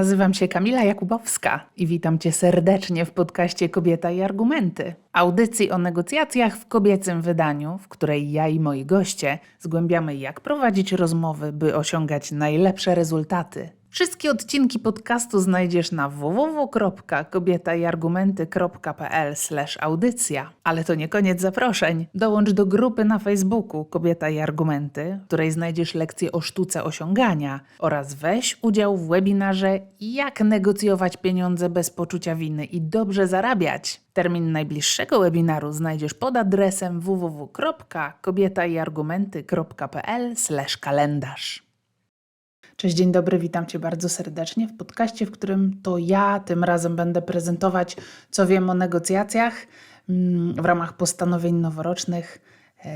Nazywam się Kamila Jakubowska i witam Cię serdecznie w podcaście Kobieta i Argumenty. Audycji o negocjacjach w kobiecym wydaniu, w której ja i moi goście zgłębiamy, jak prowadzić rozmowy, by osiągać najlepsze rezultaty. Wszystkie odcinki podcastu znajdziesz na www.kobietaiargumenty.pl audycja. Ale to nie koniec zaproszeń. Dołącz do grupy na Facebooku Kobieta i Argumenty, w której znajdziesz lekcje o sztuce osiągania oraz weź udział w webinarze Jak negocjować pieniądze bez poczucia winy i dobrze zarabiać. Termin najbliższego webinaru znajdziesz pod adresem www.kobietaiargumenty.pl kalendarz. Cześć, dzień dobry, witam Cię bardzo serdecznie w podcaście, w którym to ja tym razem będę prezentować, co wiem o negocjacjach mm, w ramach postanowień noworocznych. E,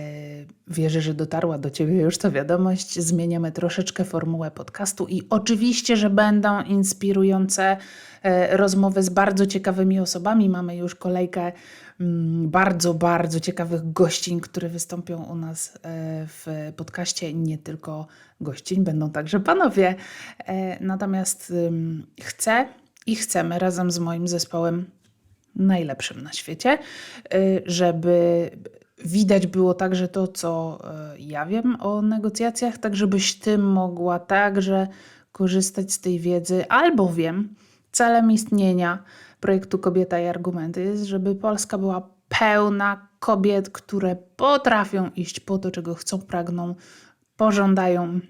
wierzę, że dotarła do Ciebie już to wiadomość. Zmieniamy troszeczkę formułę podcastu i oczywiście, że będą inspirujące e, rozmowy z bardzo ciekawymi osobami. Mamy już kolejkę Mm, bardzo, bardzo ciekawych gościń, które wystąpią u nas e, w podcaście. Nie tylko gościń, będą także panowie. Natomiast chcę i chcemy razem z moim zespołem najlepszym na świecie, e, żeby widać było także to, co ja wiem o negocjacjach, tak żebyś ty mogła także korzystać z tej wiedzy, albowiem celem istnienia projektu Kobieta i Argumenty jest, żeby Polska była pełna kobiet, które potrafią iść po to, czego chcą, pragną, pożądają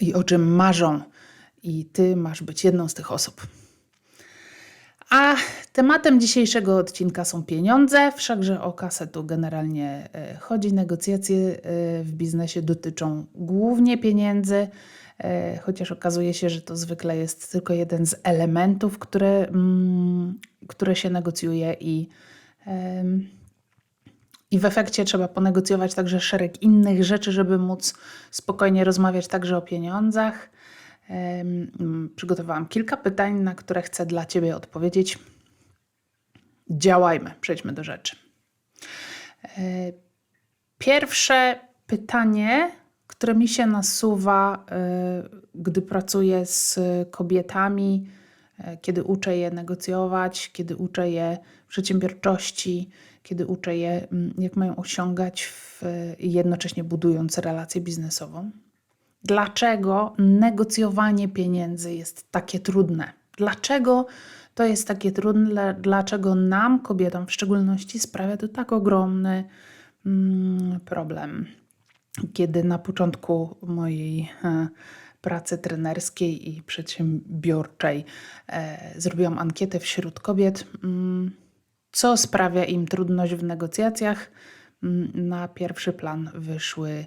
i o czym marzą. I ty masz być jedną z tych osób. A tematem dzisiejszego odcinka są pieniądze, wszakże o kasę tu generalnie e, chodzi. Negocjacje e, w biznesie dotyczą głównie pieniędzy. E, chociaż okazuje się, że to zwykle jest tylko jeden z elementów, które, mm, które się negocjuje i, i w efekcie trzeba ponegocjować także szereg innych rzeczy, żeby móc spokojnie rozmawiać także o pieniądzach. Przygotowałam kilka pytań, na które chcę dla Ciebie odpowiedzieć. Działajmy, przejdźmy do rzeczy. E, pierwsze pytanie które mi się nasuwa, y, gdy pracuję z kobietami, y, kiedy uczę je negocjować, kiedy uczę je przedsiębiorczości, kiedy uczę je, mm, jak mają osiągać, w, jednocześnie budując relację biznesową. Dlaczego negocjowanie pieniędzy jest takie trudne? Dlaczego to jest takie trudne? Dlaczego nam, kobietom w szczególności, sprawia to tak ogromny mm, problem? kiedy na początku mojej e, pracy trenerskiej i przedsiębiorczej e, zrobiłam ankietę wśród kobiet, mm, co sprawia im trudność w negocjacjach. Mm, na pierwszy plan wyszły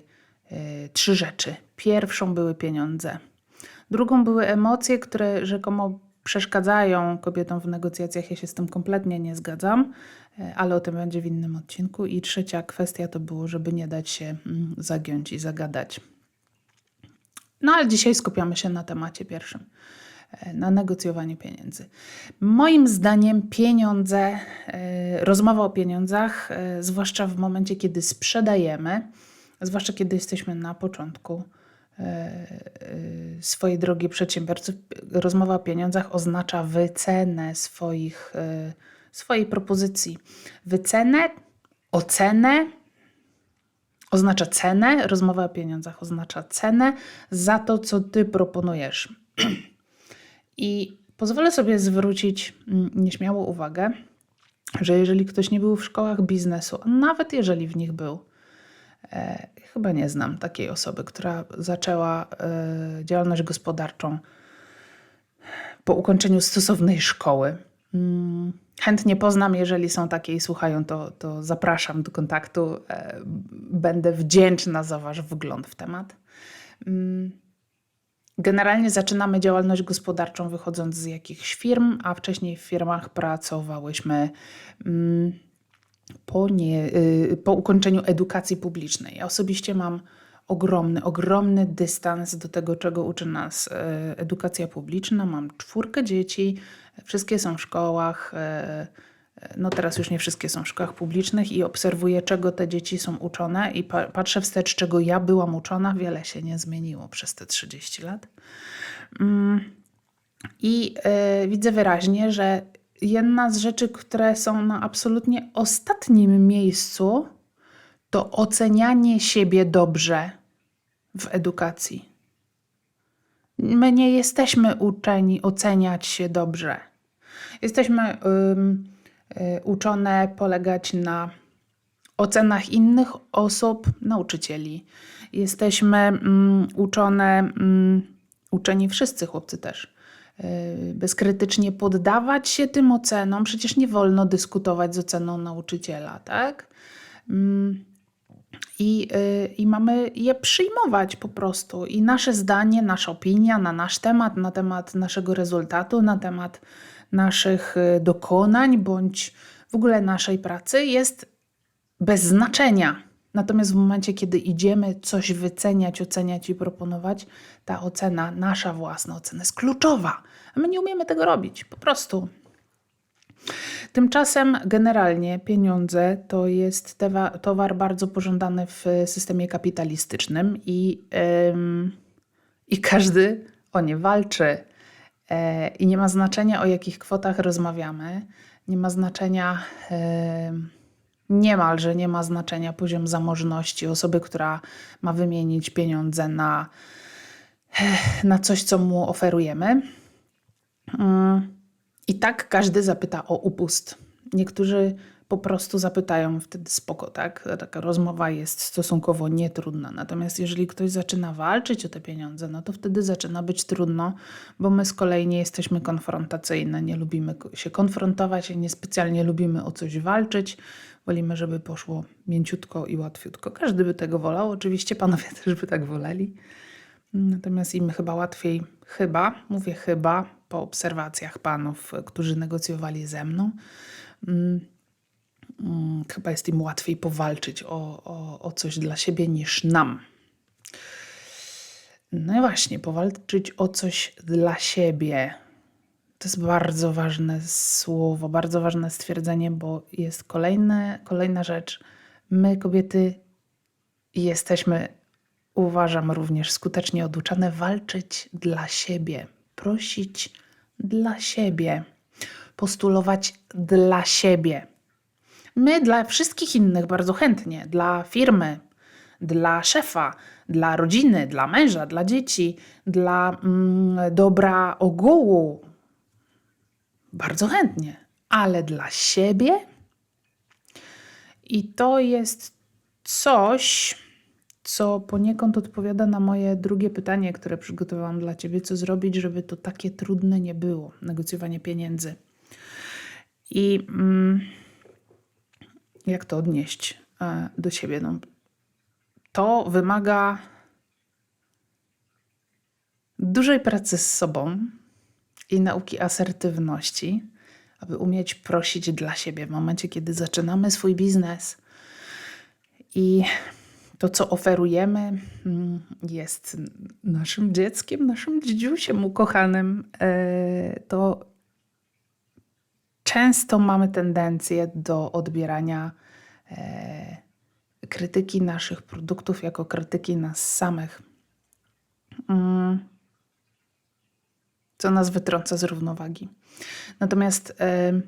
e, trzy rzeczy. Pierwszą były pieniądze. Drugą były emocje, które rzekomo przeszkadzają kobietom w negocjacjach. Ja się z tym kompletnie nie zgadzam, e, ale o tym będzie w innym odcinku. I trzecia kwestia to było, żeby nie dać się mm, zagiąć i zagadać. No ale dzisiaj skupiamy się na temacie pierwszym e, na negocjowaniu pieniędzy. Moim zdaniem pieniądze, e, rozmowa o pieniądzach, zwłaszcza w momencie, kiedy sprzedajemy, zwłaszcza kiedy jesteśmy na początku E, e, swojej drogi przedsiębiorcy, rozmowa o pieniądzach oznacza wycenę swoich, e, swojej propozycji. Wycenę, ocenę oznacza cenę, rozmowa o pieniądzach oznacza cenę za to, co ty proponujesz. I pozwolę sobie zwrócić mm, nieśmiało uwagę, że jeżeli ktoś nie był w szkołach biznesu, a nawet jeżeli w nich był, chyba nie znam takiej osoby, która zaczęła e, działalność gospodarczą po ukończeniu stosownej szkoły. Mm, chętnie poznam, jeżeli są takie i słuchają, to, to zapraszam do kontaktu. E, będę wdzięczna za Wasz wgląd w temat. Mm, generalnie zaczynamy działalność gospodarczą wychodząc z jakichś firm, a wcześniej w firmach pracowałyśmy mm, po, nie, y, po ukończeniu edukacji publicznej. Ja osobiście mam ogromny, ogromny dystans do tego, czego uczy nas y, edukacja publiczna. Mam czwórkę dzieci, wszystkie są w szkołach. Y, no teraz już nie wszystkie są w szkołach publicznych i obserwuję, czego te dzieci są uczone i patrzę wstecz, czego ja byłam uczona. Wiele się nie zmieniło przez te 30 lat. Mm. I widzę wyraźnie, że jedna z rzeczy, które są na absolutnie ostatnim miejscu, to ocenianie siebie dobrze w edukacji. My nie jesteśmy uczeni oceniać się dobrze. Jesteśmy y, uczone polegać na ocenach innych osób, nauczycieli. Jesteśmy mm, uczone, mm, uczeni wszyscy chłopcy też, bezkrytycznie poddawać się tym ocenom. Przecież nie wolno dyskutować z oceną nauczyciela, tak? Mm, I, y, I mamy je przyjmować po prostu. I nasze zdanie, nasza opinia na nasz temat, na temat naszego rezultatu, na temat naszych y, dokonań bądź w ogóle naszej pracy jest bez znaczenia. Natomiast w momencie, kiedy idziemy coś wyceniać, oceniać i proponować, ta ocena, nasza własna ocena jest kluczowa. A my nie umiemy tego robić, po prostu. Tymczasem generalnie pieniądze to jest towar bardzo pożądany w systemie kapitalistycznym i, i każdy o nie walczy. E, I nie ma znaczenia, o jakich kwotach rozmawiamy. Nie ma znaczenia, em, niemalże nie ma znaczenia poziom zamożności osoby, która ma wymienić pieniądze na, na coś, co mu oferujemy. Mm, I tak każdy zapyta o upust. Niektórzy po prostu zapytają wtedy spoko, tak? Taka rozmowa jest stosunkowo nietrudna. Natomiast jeżeli ktoś zaczyna walczyć o te pieniądze, no to wtedy zaczyna być trudno, bo my z kolei nie jesteśmy konfrontacyjne, nie lubimy się konfrontować, i niespecjalnie lubimy o coś walczyć. Wolimy, żeby poszło mięciutko i łatwiutko. Każdy by tego wolał, oczywiście panowie też by tak woleli. Natomiast im chyba łatwiej, chyba, mówię chyba, po obserwacjach panów, którzy negocjowali ze mną, mm, chyba jest im łatwiej powalczyć o, o, o coś dla siebie niż nam. No i właśnie, powalczyć o coś dla siebie. To jest bardzo ważne słowo, bardzo ważne stwierdzenie, bo jest kolejne, kolejna rzecz. My, kobiety, jesteśmy, uważam, również skutecznie oduczane walczyć dla siebie, prosić dla siebie, postulować dla siebie. My dla wszystkich innych bardzo chętnie, dla firmy, dla szefa, dla rodziny, dla męża, dla dzieci, dla mm, dobra ogółu. Bardzo chętnie, ale dla siebie. I to jest coś, co poniekąd odpowiada na moje drugie pytanie, które przygotowałam dla ciebie: co zrobić, żeby to takie trudne nie było negocjowanie pieniędzy. I. Mm, jak to odnieść e, do siebie. No, to wymaga dużej pracy z sobą i nauki asertywności, aby umieć prosić dla siebie w momencie, kiedy zaczynamy swój biznes. I to, co oferujemy, mm, jest naszym dzieckiem, naszym dzidziusiem ukochanym. E, To często mamy tendencję do odbierania e, krytyki naszych produktów jako krytyki nas samych, mm, co nas wytrąca z równowagi. Natomiast e,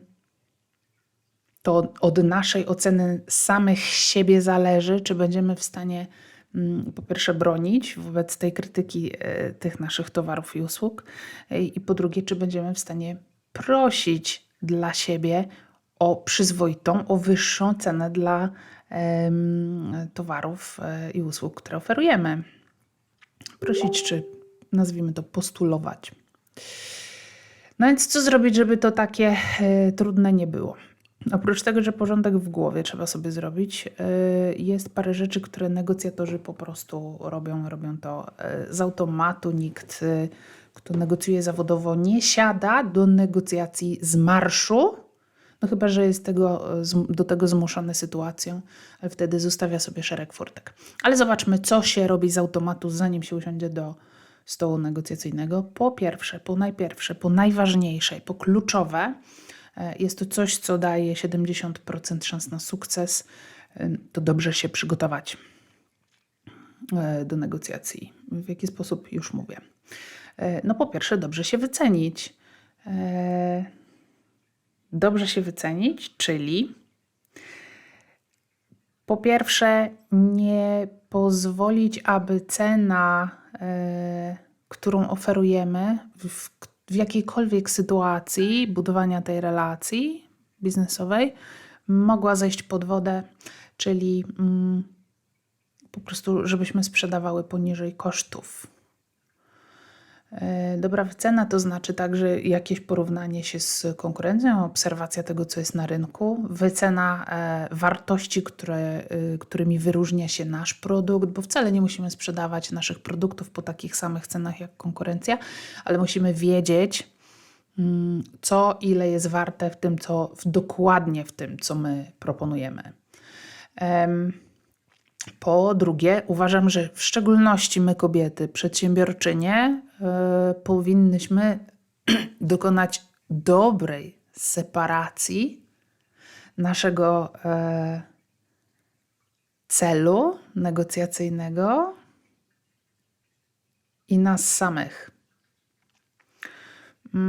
to od naszej oceny samych siebie zależy, czy będziemy w stanie mm, po pierwsze bronić wobec tej krytyki e, tych naszych towarów i usług, e, i po drugie, czy będziemy w stanie prosić dla siebie o przyzwoitą, o wyższą cenę dla towarów i usług, które oferujemy. Prosić, czy nazwijmy to postulować. No więc co zrobić, żeby to takie e, trudne nie było? Oprócz tego, że porządek w głowie trzeba sobie zrobić, e, jest parę rzeczy, które negocjatorzy po prostu robią. Robią to e, z automatu. Nikt, e, kto negocjuje zawodowo, nie siada do negocjacji z marszu. No chyba, że jest tego, do tego zmuszony sytuacją, ale wtedy zostawia sobie szereg furtek. Ale zobaczmy, co się robi z automatu, zanim się usiądzie do stołu negocjacyjnego. Po pierwsze, po najpierwsze, po najważniejsze, po kluczowe, e, jest to coś, co daje 70% szans na sukces. E, To dobrze się przygotować e, do negocjacji. W jaki sposób już mówię. No po pierwsze, dobrze się wycenić. Dobrze się wycenić, czyli po pierwsze, nie pozwolić, aby cena, e, którą oferujemy w, w jakiejkolwiek sytuacji budowania tej relacji biznesowej, mogła zejść pod wodę, czyli mm, po prostu, żebyśmy sprzedawały poniżej kosztów. E, dobra wycena to znaczy także jakieś porównanie się z konkurencją, obserwacja tego, co jest na rynku, wycena e, wartości, które, e, którymi wyróżnia się nasz produkt, bo wcale nie musimy sprzedawać naszych produktów po takich samych cenach jak konkurencja, ale musimy wiedzieć, mm, co ile jest warte w tym, co w, dokładnie w tym, co my proponujemy. Po drugie, uważam, że w szczególności my, kobiety, przedsiębiorczynie, yy, powinnyśmy dokonać dobrej separacji naszego yy, celu negocjacyjnego i nas samych. Yy,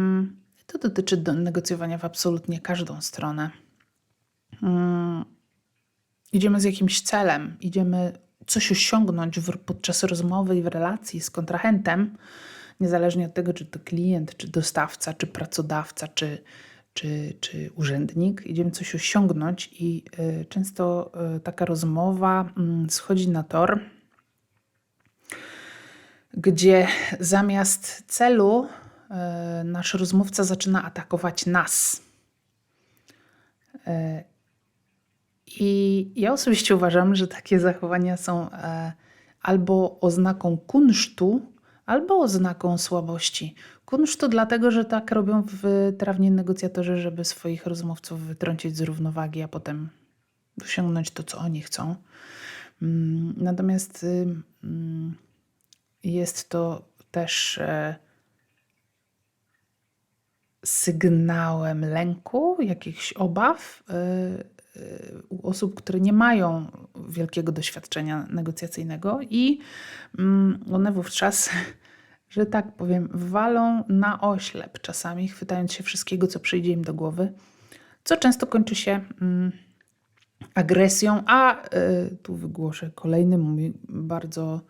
to dotyczy do negocjowania w absolutnie każdą stronę. Idziemy z jakimś celem, idziemy coś osiągnąć w, podczas rozmowy i w relacji z kontrahentem, niezależnie od tego, czy to klient, czy dostawca, czy pracodawca, czy, czy, czy urzędnik, idziemy coś osiągnąć i y, często y, taka rozmowa y, schodzi na tor, gdzie zamiast celu y, nasz rozmówca zaczyna atakować nas. Y, i ja osobiście uważam, że takie zachowania są e, albo oznaką kunsztu, albo oznaką słabości. Kunsztu dlatego, że tak robią w trawnie negocjatorzy, żeby swoich rozmówców wytrącić z równowagi, a potem osiągnąć to, co oni chcą. Mm, natomiast mm, jest to też e, sygnałem lęku, jakichś obaw, e, u osób, które nie mają wielkiego doświadczenia negocjacyjnego i mm, one wówczas, że tak powiem, walą na oślep czasami, chwytając się wszystkiego, co przyjdzie im do głowy, co często kończy się mm, agresją, a y, tu wygłoszę kolejny mój bardzo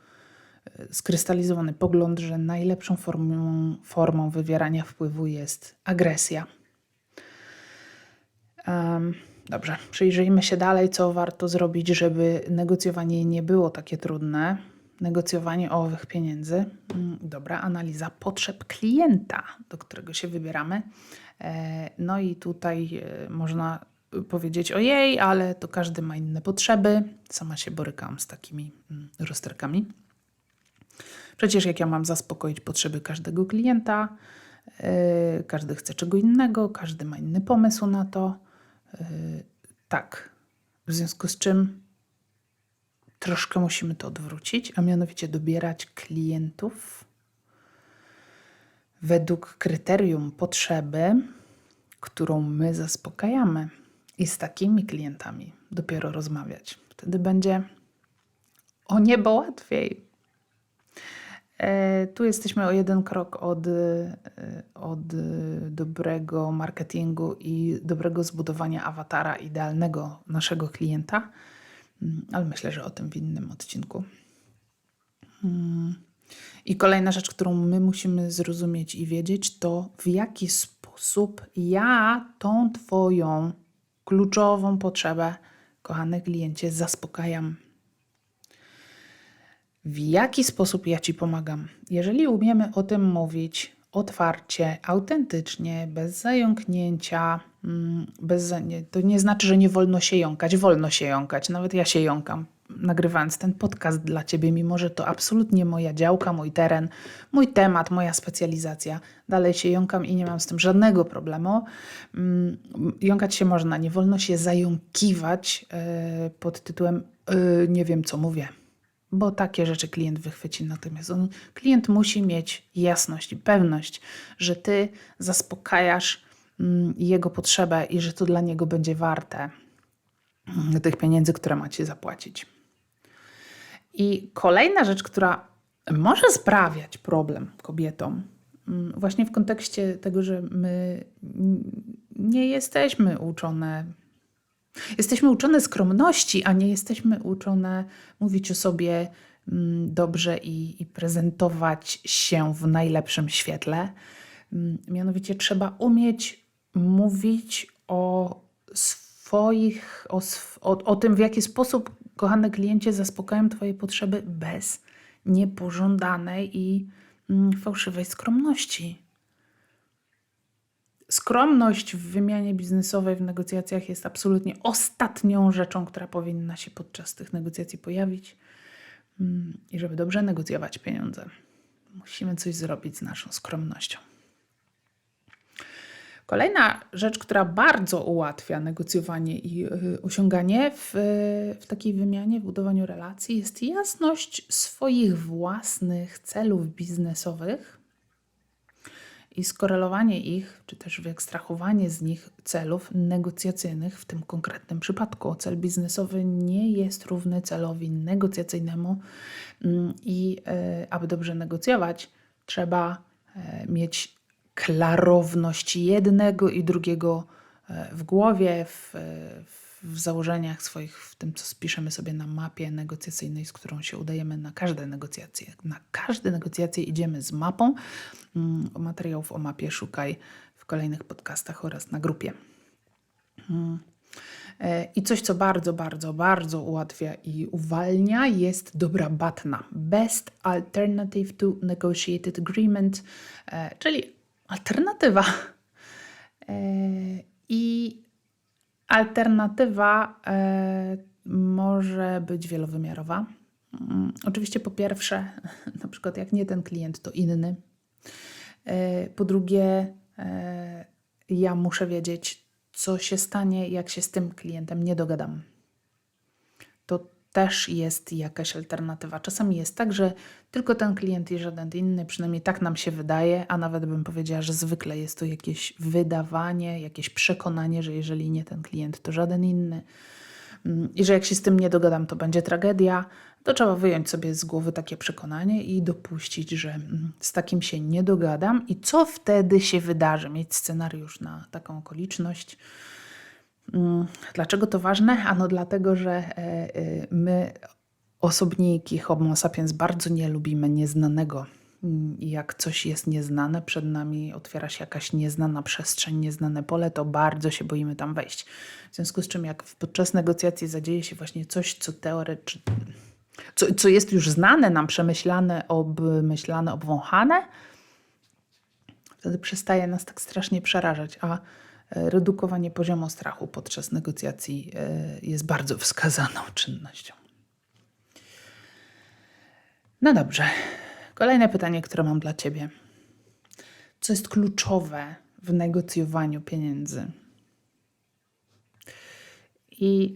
y, skrystalizowany pogląd, że najlepszą formą, formą wywierania wpływu jest agresja. Um, Dobrze, przyjrzyjmy się dalej, co warto zrobić, żeby negocjowanie nie było takie trudne. Negocjowanie owych pieniędzy. Mm, dobra, analiza potrzeb klienta, do którego się wybieramy. E, no i tutaj e, można powiedzieć, ojej, ale to każdy ma inne potrzeby. Sama się borykam z takimi mm, rozterkami. Przecież jak ja mam zaspokoić potrzeby każdego klienta, e, każdy chce czego innego, każdy ma inny pomysł na to tak. W związku z czym troszkę musimy to odwrócić, a mianowicie dobierać klientów według kryterium potrzeby, którą my zaspokajamy. I z takimi klientami dopiero rozmawiać. Wtedy będzie o niebo łatwiej. E, tu jesteśmy o jeden krok od, e, od dobrego marketingu i dobrego zbudowania awatara idealnego naszego klienta, mm, ale myślę, że o tym w innym odcinku. Mm. I kolejna rzecz, którą my musimy zrozumieć i wiedzieć, to w jaki sposób ja tą Twoją kluczową potrzebę, kochany kliencie, zaspokajam w jaki sposób ja Ci pomagam. Jeżeli umiemy o tym mówić otwarcie, autentycznie, bez zająknięcia, mm, bez, to nie znaczy, że nie wolno się jąkać, wolno się jąkać. Nawet ja się jąkam, nagrywając ten podcast dla Ciebie, mimo że to absolutnie moja działka, mój teren, mój temat, moja specjalizacja. Dalej się jąkam i nie mam z tym żadnego problemu. Mm, jąkać się można, nie wolno się zająkiwać e, pod tytułem e, nie wiem, co mówię bo takie rzeczy klient wychwyci. Natomiast on, klient musi mieć jasność i pewność, że ty zaspokajasz mm, jego potrzebę i że to dla niego będzie warte mm, tych pieniędzy, które macie zapłacić. I kolejna rzecz, która może sprawiać problem kobietom. Mm, Właśnie w kontekście tego, że my nie jesteśmy uczone. Jesteśmy uczone skromności, a nie jesteśmy uczone mówić o sobie mm, dobrze i, i prezentować się w najlepszym świetle. Mm, Mianowicie trzeba umieć mówić o swoich, o, o, o tym, w jaki sposób, kochane kliencie, zaspokajam Twoje potrzeby bez niepożądanej i mm, fałszywej skromności. Skromność w wymianie biznesowej, w negocjacjach jest absolutnie ostatnią rzeczą, która powinna się podczas tych negocjacji pojawić. Mm, I żeby dobrze negocjować pieniądze, musimy coś zrobić z naszą skromnością. Kolejna rzecz, która bardzo ułatwia negocjowanie i y, osiąganie w, w takiej wymianie, w budowaniu relacji, jest jasność swoich własnych celów biznesowych i skorelowanie ich, czy też wyekstrahowanie z nich celów negocjacyjnych w tym konkretnym przypadku. Cel biznesowy nie jest równy celowi negocjacyjnemu mm, i e, aby dobrze negocjować, trzeba e, mieć klarowność jednego i drugiego e, w głowie, w, e, w założeniach swoich, w tym, co spiszemy sobie na mapie negocjacyjnej, z którą się udajemy na każde negocjacje. Na każde negocjacje idziemy z mapą. Mm, Materiałów o mapie szukaj w kolejnych podcastach oraz na grupie. E, I coś, co bardzo, bardzo, bardzo ułatwia i uwalnia, jest dobra batna. Best Alternative to Negotiated Agreement, e, czyli alternatywa. E, I alternatywa e, może być wielowymiarowa. Mm, Oczywiście, po pierwsze, na przykład, jak nie ten klient, to inny. E, Po drugie, e, ja muszę wiedzieć, co się stanie, jak się z tym klientem nie dogadam. To też jest jakaś alternatywa. Czasami jest tak, że tylko ten klient i żaden inny, przynajmniej tak nam się wydaje, a nawet bym powiedziała, że zwykle jest to jakieś wydawanie, jakieś przekonanie, że jeżeli nie ten klient, to żaden inny. Mm, I że jak się z tym nie dogadam, to będzie tragedia, to trzeba wyjąć sobie z głowy takie przekonanie i dopuścić, że mm, z takim się nie dogadam. I co wtedy się wydarzy? Mieć scenariusz na taką okoliczność. Mm, Dlaczego to ważne? Ano dlatego, że e, e, my, osobniki Homo sapiens, bardzo nie lubimy nieznanego. Mm, jak coś jest nieznane, przed nami otwiera się jakaś nieznana przestrzeń, nieznane pole, to bardzo się boimy tam wejść. W związku z czym, jak podczas negocjacji zadzieje się właśnie coś, co teoretycznie, co, co jest już znane nam, przemyślane, obmyślane, obwąchane, wtedy przestaje nas tak strasznie przerażać, a redukowanie poziomu strachu podczas negocjacji e, jest bardzo wskazaną czynnością. No dobrze. Kolejne pytanie, które mam dla Ciebie. Co jest kluczowe w negocjowaniu pieniędzy? I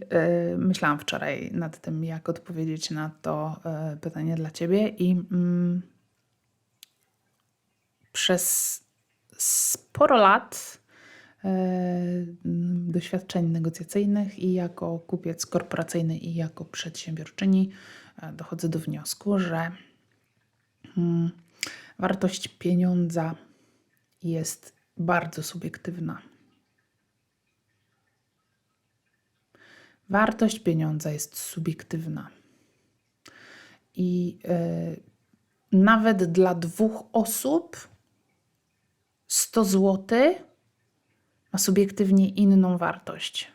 y, myślałam wczoraj nad tym, jak odpowiedzieć na to y, pytanie dla Ciebie, i mm, przez sporo lat e, doświadczeń negocjacyjnych i jako kupiec korporacyjny, i jako przedsiębiorczyni e, dochodzę do wniosku, że mm, wartość pieniądza jest bardzo subiektywna. Wartość pieniądza jest subiektywna. I e, nawet dla dwóch osób 100 zł ma subiektywnie inną wartość.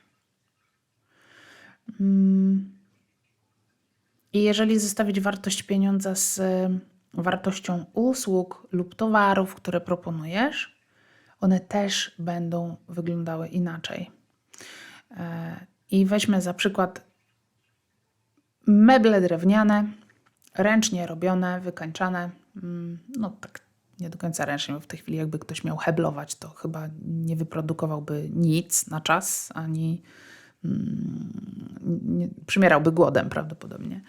Mm. I jeżeli zestawić wartość pieniądza z e, wartością usług lub towarów, które proponujesz, one też będą wyglądały inaczej. E, I weźmy za przykład meble drewniane, ręcznie robione, wykańczane. mm, No tak nie do końca ręcznie, bo w tej chwili jakby ktoś miał heblować, to chyba nie wyprodukowałby nic na czas, ani mm, nie, przymierałby głodem prawdopodobnie.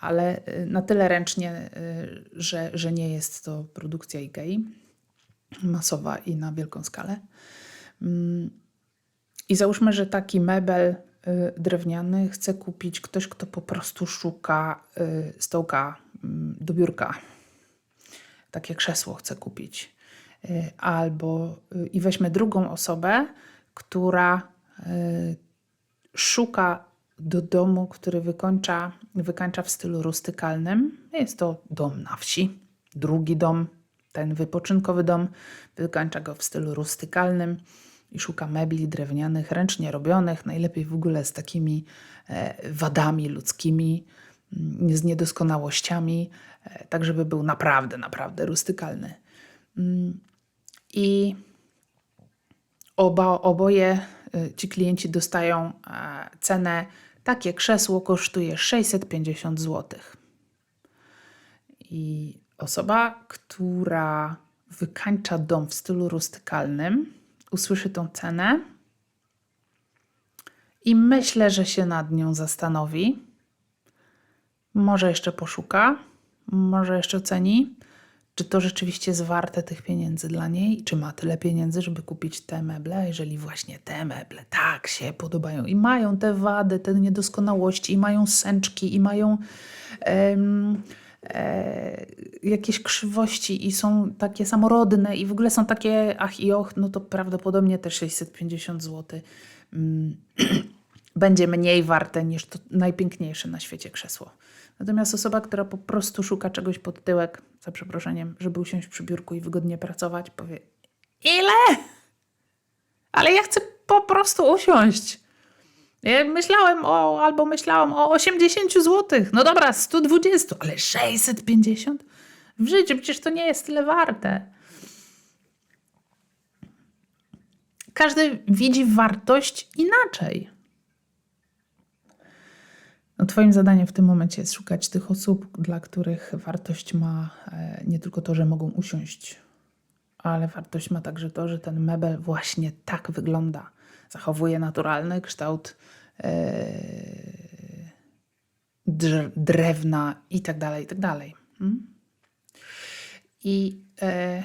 Ale y, na tyle ręcznie, y, że, że nie jest to produkcja IKEA masowa i na wielką skalę. Mm, I załóżmy, że taki mebel y, drewniany chce kupić ktoś, kto po prostu szuka stołka mm, do biurka takie krzesło chce kupić. Y, Albo y, i weźmy drugą osobę, która y, szuka do domu, który wykończa, wykańcza w stylu rustykalnym. Jest to dom na wsi, drugi dom, ten wypoczynkowy dom, wykańcza go w stylu rustykalnym i szuka mebli drewnianych, ręcznie robionych, najlepiej w ogóle z takimi e, wadami ludzkimi, mm, z niedoskonałościami, tak żeby był naprawdę, naprawdę rustykalny. Mm, I oba, oboje y, ci klienci dostają e, cenę. Takie krzesło kosztuje 650 zł. I osoba, która wykańcza dom w stylu rustykalnym, usłyszy tą cenę i myślę, że się nad nią zastanowi. Może jeszcze poszuka, może jeszcze oceni, czy to rzeczywiście jest warte tych pieniędzy dla niej, czy ma tyle pieniędzy, żeby kupić te meble, jeżeli właśnie te meble tak się podobają i mają te wady, te niedoskonałości, i mają sęczki, i mają e, jakieś krzywości, i są takie samorodne, i w ogóle są takie ach i och, no to prawdopodobnie te 650 zł mm, będzie mniej warte niż to najpiękniejsze na świecie krzesło. Natomiast osoba, która po prostu szuka czegoś pod tyłek, za przeproszeniem, żeby usiąść przy biurku i wygodnie pracować, powie: Ile? Ale ja chcę po prostu usiąść. Ja myślałem o, albo myślałam o 80 zł. No dobra, 120, ale 650? W życiu przecież to nie jest tyle warte. Każdy widzi wartość inaczej. No, twoim zadaniem w tym momencie jest szukać tych osób, dla których wartość ma e, nie tylko to, że mogą usiąść, ale wartość ma także to, że ten mebel właśnie tak wygląda. Zachowuje naturalny kształt drz- drewna i tak dalej, i tak dalej. Mm? I e,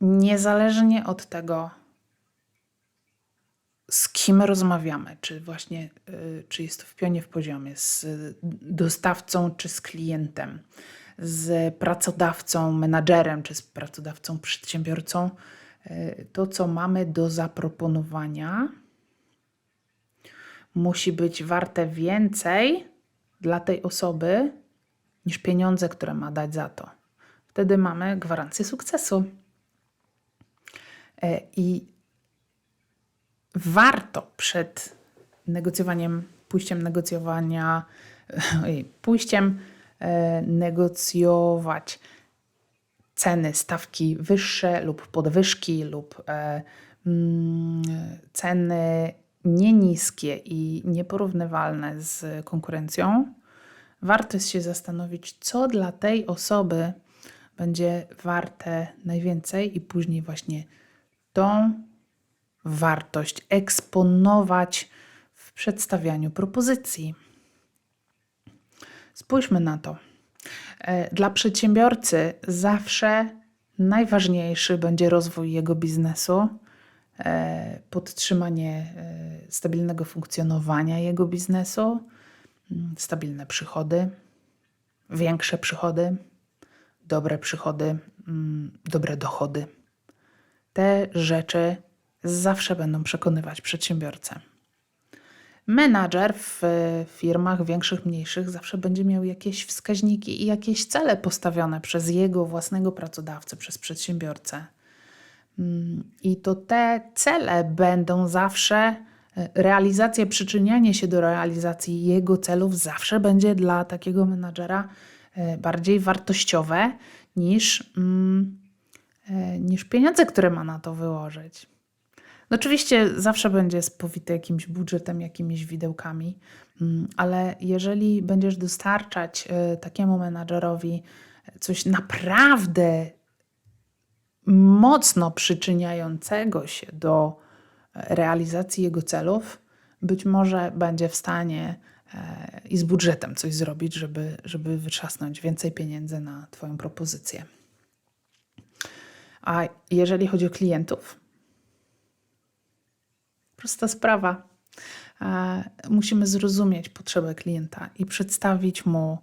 niezależnie od tego, z kim rozmawiamy, czy właśnie, y, czy jest to w pionie w poziomie, z dostawcą, czy z klientem, z pracodawcą, menadżerem, czy z pracodawcą, przedsiębiorcą, y, to co mamy do zaproponowania musi być warte więcej dla tej osoby niż pieniądze, które ma dać za to. Wtedy mamy gwarancję sukcesu. E, I warto przed negocjowaniem, pójściem negocjowania, pójściem e, negocjować ceny, stawki wyższe lub podwyżki lub e, mm, ceny nie niskie i nieporównywalne z konkurencją, warto jest się zastanowić, co dla tej osoby będzie warte najwięcej i później właśnie tą wartość eksponować w przedstawianiu propozycji. Spójrzmy na to. E, Dla przedsiębiorcy zawsze najważniejszy będzie rozwój jego biznesu, e, podtrzymanie e, stabilnego funkcjonowania jego biznesu, mm, stabilne przychody, większe przychody, dobre przychody, mm, dobre dochody. Te rzeczy zawsze będą przekonywać przedsiębiorcę. Menadżer w firmach większych, mniejszych zawsze będzie miał jakieś wskaźniki i jakieś cele postawione przez jego własnego pracodawcę, przez przedsiębiorcę. Mm, I to te cele będą zawsze, e, realizacja, przyczynianie się do realizacji jego celów zawsze będzie dla takiego menadżera e, bardziej wartościowe niż, mm, e, niż pieniądze, które ma na to wyłożyć. No oczywiście zawsze będzie spowity jakimś budżetem, jakimiś widełkami, mm, ale jeżeli będziesz dostarczać y, takiemu menadżerowi coś naprawdę mocno przyczyniającego się do realizacji jego celów, być może będzie w stanie e, i z budżetem coś zrobić, żeby, żeby wytrzasnąć więcej pieniędzy na Twoją propozycję. A jeżeli chodzi o klientów, Prosta sprawa. E, musimy zrozumieć potrzebę klienta i przedstawić mu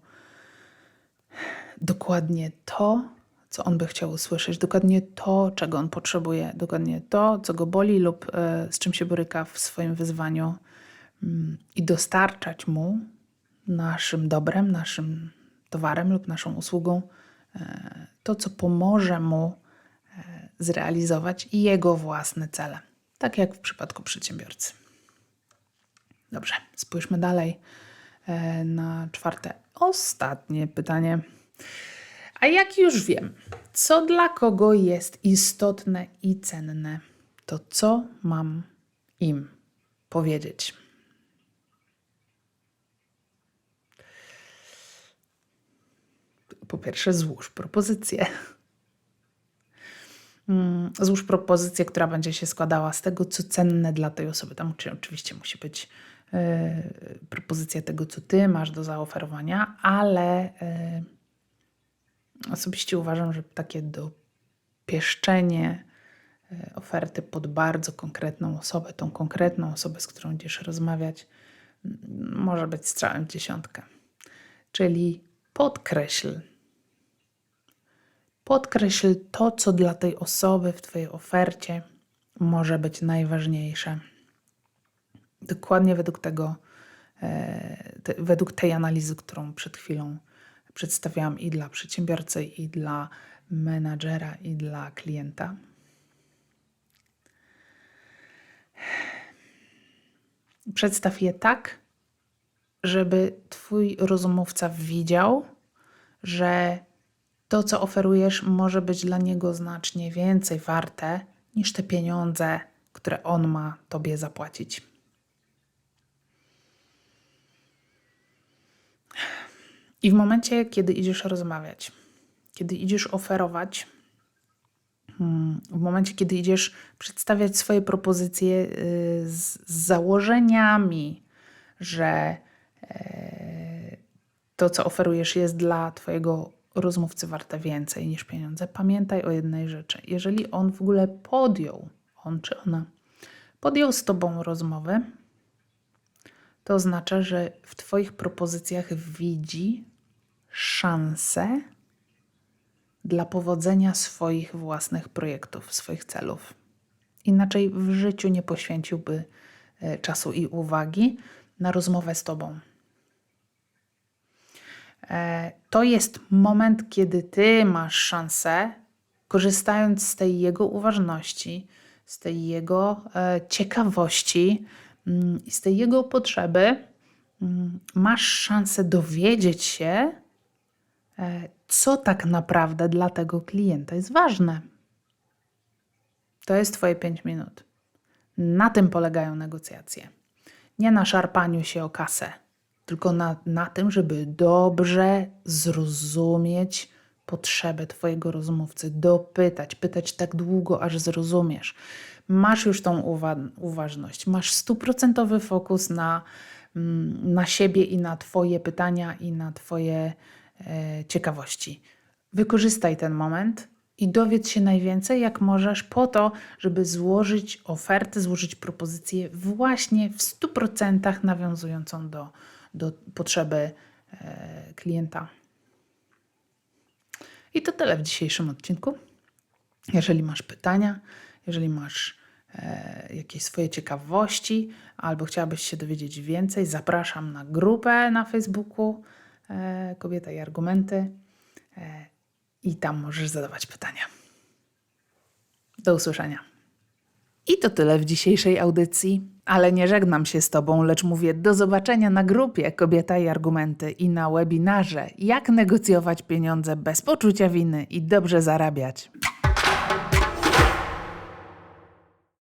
dokładnie to, co on by chciał usłyszeć, dokładnie to, czego on potrzebuje, dokładnie to, co go boli lub e, z czym się boryka w swoim wyzwaniu mm, i dostarczać mu naszym dobrem, naszym towarem lub naszą usługą e, to, co pomoże mu zrealizować jego własne cele. Tak jak w przypadku przedsiębiorcy. Dobrze, spójrzmy dalej e, na czwarte, ostatnie pytanie. A jak już wiem, co dla kogo jest istotne i cenne, to co mam im powiedzieć? Po pierwsze, złóż propozycję. Mm, Złóż propozycję, która będzie się składała z tego, co cenne dla tej osoby. Tam oczy- oczywiście musi być e, propozycja tego, co ty masz do zaoferowania, ale e, osobiście uważam, że takie dopieszczenie e, oferty pod bardzo konkretną osobę, tą konkretną osobę, z którą będziesz rozmawiać, może być strzałem w dziesiątkę. Czyli podkreśl Podkreśl to, co dla tej osoby w Twojej ofercie może być najważniejsze. Dokładnie według tego, e, według tej analizy, którą przed chwilą przedstawiałam i dla przedsiębiorcy, i dla menadżera, i dla klienta. Przedstaw je tak, żeby Twój rozmówca widział, że to, co oferujesz, może być dla niego znacznie więcej warte niż te pieniądze, które on ma Tobie zapłacić. I w momencie, kiedy idziesz rozmawiać, kiedy idziesz oferować, mm, w momencie, kiedy idziesz przedstawiać swoje propozycje y, z, z założeniami, że e, to, co oferujesz, jest dla Twojego rozmówcy warte więcej niż pieniądze, pamiętaj o jednej rzeczy. Jeżeli on w ogóle podjął, on czy ona, podjął z Tobą rozmowę, to oznacza, że w Twoich propozycjach widzi szansę dla powodzenia swoich własnych projektów, swoich celów. Inaczej w życiu nie poświęciłby e, czasu i uwagi na rozmowę z Tobą. E, To jest moment, kiedy Ty masz szansę, korzystając z tej jego uważności, z tej jego e, ciekawości mm, i z tej jego potrzeby, mm, masz szansę dowiedzieć się, e, co tak naprawdę dla tego klienta jest ważne. To jest Twoje 5 minut. Na tym polegają negocjacje. Nie na szarpaniu się o kasę, tylko na, na tym, żeby dobrze zrozumieć potrzebę Twojego rozmówcy, dopytać, pytać tak długo, aż zrozumiesz. Masz już tą uwa- uważność, masz stuprocentowy fokus na, mm, na siebie i na Twoje pytania i na Twoje e, ciekawości. Wykorzystaj ten moment i dowiedz się najwięcej, jak możesz, po to, żeby złożyć ofertę, złożyć propozycję właśnie w 100% nawiązującą do, do potrzeby e, klienta. I to tyle w dzisiejszym odcinku. Jeżeli masz pytania, jeżeli masz e, jakieś swoje ciekawości, albo chciałabyś się dowiedzieć więcej, zapraszam na grupę na Facebooku e, Kobieta i Argumenty i tam możesz zadawać pytania. Do usłyszenia. I to tyle w dzisiejszej audycji. Ale nie żegnam się z Tobą, lecz mówię do zobaczenia na grupie Kobieta i Argumenty i na webinarze Jak negocjować pieniądze bez poczucia winy i dobrze zarabiać.